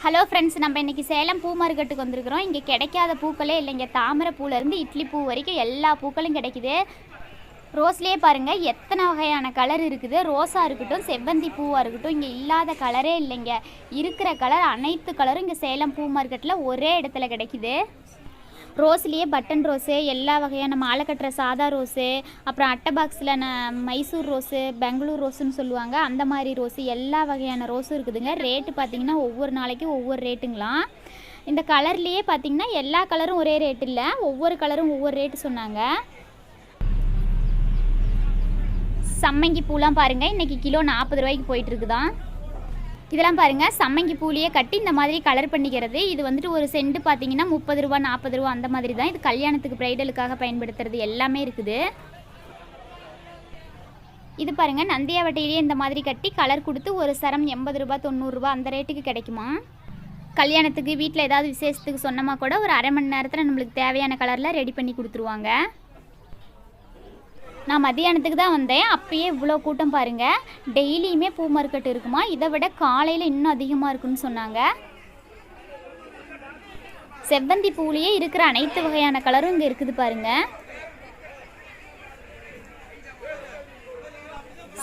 Hello friends நம்ம இன்றைக்கி சேலம் பூ மார்க்கெட்டுக்கு வந்திருக்கிறோம். இங்கே கிடைக்காத பூக்களே இல்லைங்க தாமரை பூலேருந்து இட்லி பூ வரைக்கும் எல்லா பூக்களும் கிடைக்குது. ரோஸ்லேயே பாருங்கள் எத்தனை வகையான கலர் இருக்குது. ரோஸாக இருக்கட்டும் செவ்வந்தி பூவாக இருக்கட்டும் இங்கே இல்லாத கலரே இல்லைங்க. இருக்கிற கலர் அனைத்து கலரும் இங்கே சேலம் பூ மார்க்கெட்டில் ஒரே இடத்துல கிடைக்குது. ரோஸ்லேயே பட்டன் ரோஸு எல்லா வகையான மாலை கட்டுற சாதா ரோஸு அப்புறம் அட்டை பாக்ஸில் மைசூர் ரோஸு பெங்களூர் ரோஸுன்னு சொல்லுவாங்க. அந்த மாதிரி ரோஸு எல்லா வகையான ரோஸும் இருக்குதுங்க. ரேட்டு பார்த்தீங்கன்னா ஒவ்வொரு நாளைக்கும் ஒவ்வொரு ரேட்டுங்களாம் இந்த கலர்லேயே பார்த்தீங்கன்னா எல்லா கலரும் ஒரே ரேட் இல்லை. ஒவ்வொரு கலரும் ஒவ்வொரு ரேட்டு சொன்னாங்க. சம்மங்கி பூலாம் பாருங்கள் இன்றைக்கி கிலோ நாற்பது ரூபாய்க்கு போயிட்டுருக்குதான் இதெல்லாம் பாருங்கள் சம்மங்கி பூலியே கட்டி இந்த மாதிரி கலர் பண்ணிக்கிறது. இது வந்துட்டு ஒரு சென்ட் பார்த்தீங்கன்னா முப்பது ரூபா நாற்பது ரூபா அந்த மாதிரி தான். இது கல்யாணத்துக்கு ப்ரைடலுக்காக பயன்படுத்துறது எல்லாமே இருக்குது. இது பாருங்கள் நந்தியாவட்டையிலேயே இந்த மாதிரி கட்டி கலர் கொடுத்து ஒரு சரம் எண்பது ரூபா தொண்ணூறுரூவா அந்த ரேட்டுக்கு கிடைக்குமா? கல்யாணத்துக்கு வீட்டில் ஏதாவது விசேஷத்துக்கு சொன்னோமா கூட ஒரு அரை மணி நேரத்தில் நம்மளுக்கு தேவையான கலரில் ரெடி பண்ணி கொடுத்துருவாங்க. நான் மதியானத்துக்கு தான் வந்தேன். அப்பயே இவ்வளோ கூட்டம் பாருங்கள் டெய்லியுமே பூ மார்க்கெட் இருக்குமா? இதை விட காலையில் இன்னும் அதிகமாக இருக்குன்னு சொன்னாங்க. செவ்வந்தி பூலேயே இருக்கிற அனைத்து வகையான கலரும் இங்கே இருக்குது பாருங்க.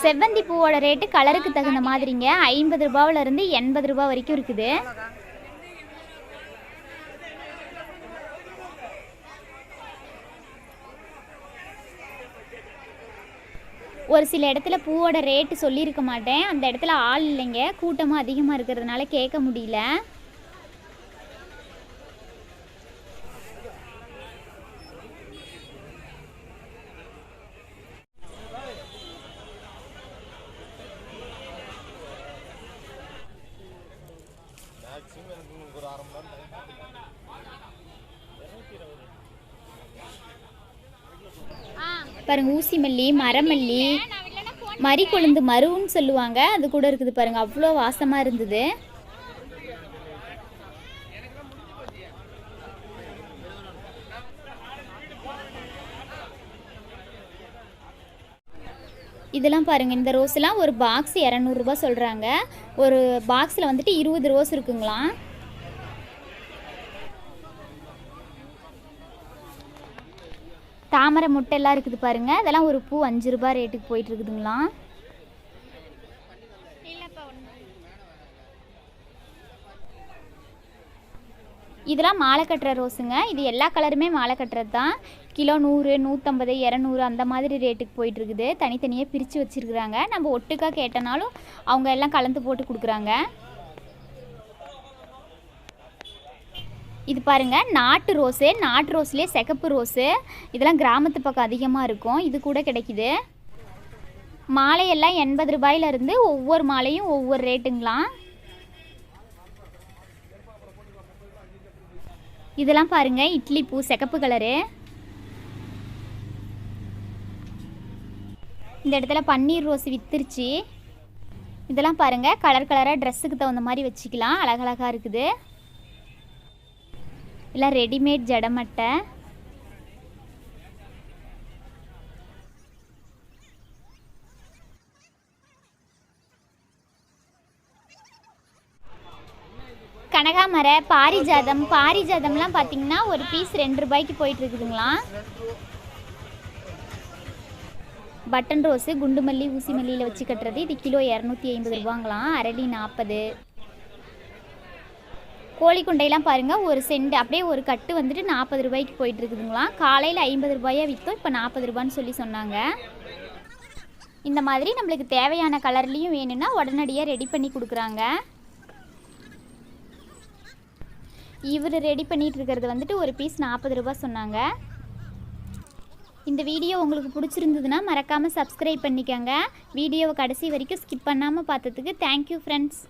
செவ்வந்தி பூவோட ரேட்டு கலருக்கு தகுந்த மாதிரிங்க. ஐம்பது ரூபாவிலேருந்து எண்பது ரூபா வரைக்கும் இருக்குது. ஒரு சில இடத்துல பூவோட ரேட்டு சொல்லியிருக்க மாட்டேன். அந்த இடத்துல ஆள் இல்லைங்க. கூட்டமாக அதிகமாக இருக்கிறதுனால கேட்க முடியல. பாருங்க ஊசி மல்லி மரமல்லி மறி கொழுந்து மருவுன்னு சொல்லுவாங்க. அது கூட இருக்குது பாருங்க அவ்வளோ வாசமாக இருந்தது. இதெல்லாம் பாருங்கள் இந்த ரோஸ்லாம் ஒரு பாக்ஸ் இரநூறுபா சொல்கிறாங்க ஒரு பாக்ஸில் வந்துட்டு இருபது ரோஸ் இருக்குங்களாம். தாமரை முட்டை எல்லாம் இருக்குது பாருங்க. அதெல்லாம் ஒரு பூ அஞ்சு ரூபாய் ரேட்டுக்கு போயிட்டு இருக்குதுங்களாம் இதெல்லாம் மாலை கட்டுற ரோஸுங்க. இது எல்லா கலருமே மாலை கட்டுறது தான் கிலோ நூறு நூற்றம்பது இரநூறு அந்த மாதிரி ரேட்டுக்கு போயிட்டு இருக்குது. தனித்தனியாக பிரித்து வச்சுருக்குறாங்க. நம்ம ஒட்டுக்கா கேட்டனாலும் அவங்க எல்லாம் கலந்து போட்டு கொடுக்குறாங்க. இது பாருங்க நாட்டு ரோஸு நாட்டு ரோஸ்லேயே சிகப்பு ரோஸு. இதெல்லாம் கிராமத்து பக்கம் அதிகமாக இருக்கும். இது கூட கிடைக்குது. மாலையெல்லாம் எண்பது ரூபாயிலிருந்து ஒவ்வொரு மாலையும் ஒவ்வொரு ரேட்டுங்களாம். இதெல்லாம் பாருங்கள் இட்லி பூ சிகப்பு கலரு. இந்த இடத்துல பன்னீர் ரோஸ் வித்துருச்சு. இதெல்லாம் பாருங்கள் கலர் கலராக ட்ரெஸ்ஸுக்கு தகுந்த மாதிரி வச்சுக்கலாம். அழகழகாக இருக்குது. இல்லை ரெடிமேட் ஜடமட்டை கனகாமரை பாரிஜாதம் பாரிஜாதம்லாம் பார்த்தீங்கன்னா ஒரு பீஸ் ரெண்டு ரூபாய்க்கு போயிட்டு இருக்குதுங்களா பட்டன் ரோஸு குண்டு மல்லி ஊசி மல்லியில் வச்சு கட்டுறது இது கிலோ இரநூத்தி ஐம்பது ரூபாங்களாம். அரளி நாற்பது கோழிக்குண்டையெல்லாம் பாருங்கள் ஒரு சென்ட் அப்படியே ஒரு கட்டு வந்துட்டு நாற்பது ரூபாய்க்கு போயிட்டு இருக்குதுங்களா காலையில் ஐம்பது ரூபாயாக விற்றோம் இப்போ நாற்பது ரூபான்னு சொல்லி சொன்னாங்க. இந்த மாதிரி நம்மளுக்கு தேவையான கலர்லேயும் வேணும்னா உடனடியாக ரெடி பண்ணி கொடுக்குறாங்க. இவர் ரெடி பண்ணிகிட்டு இருக்கிறது வந்துட்டு ஒரு பீஸ் நாற்பது ரூபா சொன்னாங்க. இந்த வீடியோ உங்களுக்கு பிடிச்சிருந்ததுன்னா மறக்காமல் சப்ஸ்கிரைப் பண்ணிக்கோங்க. வீடியோவை கடைசி வரைக்கும் ஸ்கிப் பண்ணாமல் பார்த்ததுக்கு தேங்க்யூ ஃப்ரெண்ட்ஸ்